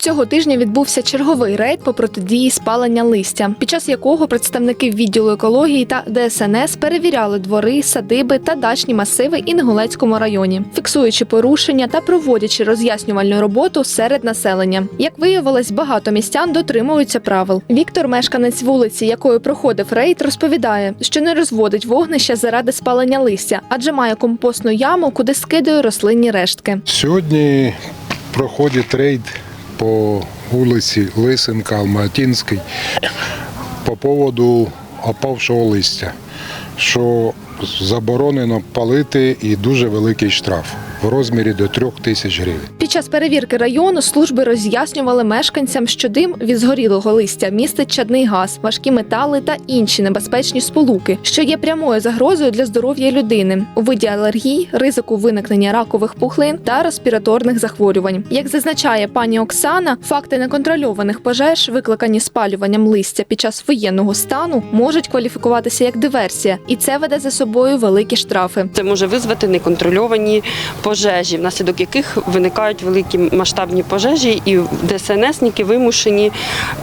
Цього тижня відбувся черговий рейд по протидії спалення листя, під час якого представники відділу екології та ДСНС перевіряли двори, садиби та дачні масиви Інгулецькому районі, фіксуючи порушення та проводячи роз'яснювальну роботу серед населення. Як виявилось, багато містян дотримуються правил. Віктор, мешканець вулиці, якою проходив рейд, розповідає, що не розводить вогнища заради спалення листя, адже має компостну яму, куди скидує рослинні рештки. Сьогодні проходить рейд по вулиці Лисенка, Алматинській по поводу опавшого листя, що заборонено палити і дуже великий штраф в розмірі до трьох тисяч гривень. Під час перевірки району служби роз'яснювали мешканцям, що дим від згорілого листя містить чадний газ, важкі метали та інші небезпечні сполуки, що є прямою загрозою для здоров'я людини у виді алергій, ризику виникнення ракових пухлин та респіраторних захворювань. Як зазначає пані Оксана, факти неконтрольованих пожеж, викликані спалюванням листя під час воєнного стану, можуть кваліфікуватися як диверсія, і це веде за собою великі штрафи. Це може визвати неконтрольовані пожежі, внаслідок яких виникають великі масштабні пожежі, і ДСНСники вимушені,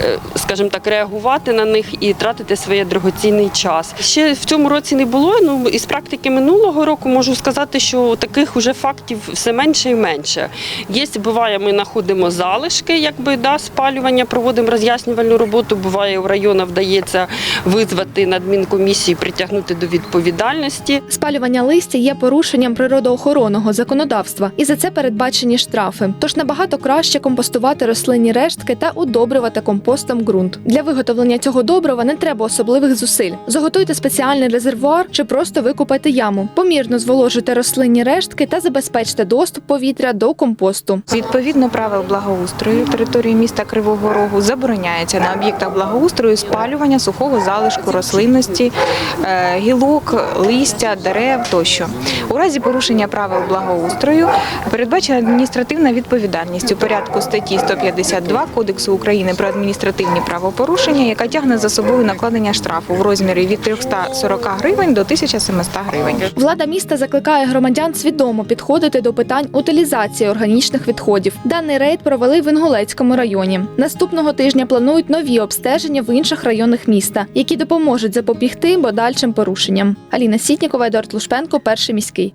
е, скажімо так, реагувати на них і тратити своє дорогоцінний час. Ще в цьому році не було. Ну із практики минулого року можу сказати, що таких уже фактів все менше і менше. Є буває, ми знаходимо залишки, якби да, спалювання, проводимо роз'яснювальну роботу. Буває, в районах вдається визвати на адмінкомісію, притягнути до відповідальності. Спалювання листя є порушенням природоохоронного законодавства, і за це передбачені штрафи. Тож набагато краще компостувати рослинні рештки та удобрювати компостом ґрунт. Для виготовлення цього добрива не треба особливих зусиль. Заготуйте спеціальний резервуар чи просто викопайте яму. Помірно зволожуйте рослинні рештки та забезпечте доступ повітря до компосту. Відповідно правил благоустрою території міста Кривого Рогу забороняється на об'єктах благоустрою спалювання сухого залишку рослинності, е, гілок, листя, дерев тощо. У разі порушення правил благоустрою передбачена адміністративна відповідальність у порядку статті 152 Кодексу України про адміністративні правопорушення, яка тягне за собою накладення штрафу в розмірі від 340 гривень до 1700 гривень. Влада міста закликає громадян свідомо підходити до питань утилізації органічних відходів. Даний рейд провели в Інгулецькому районі. Наступного тижня планують нові обстеження в інших районах міста, які допоможуть запобігти подальшим порушенням. Аліна Сітнікова, Едуард Лушпенко, перший міський.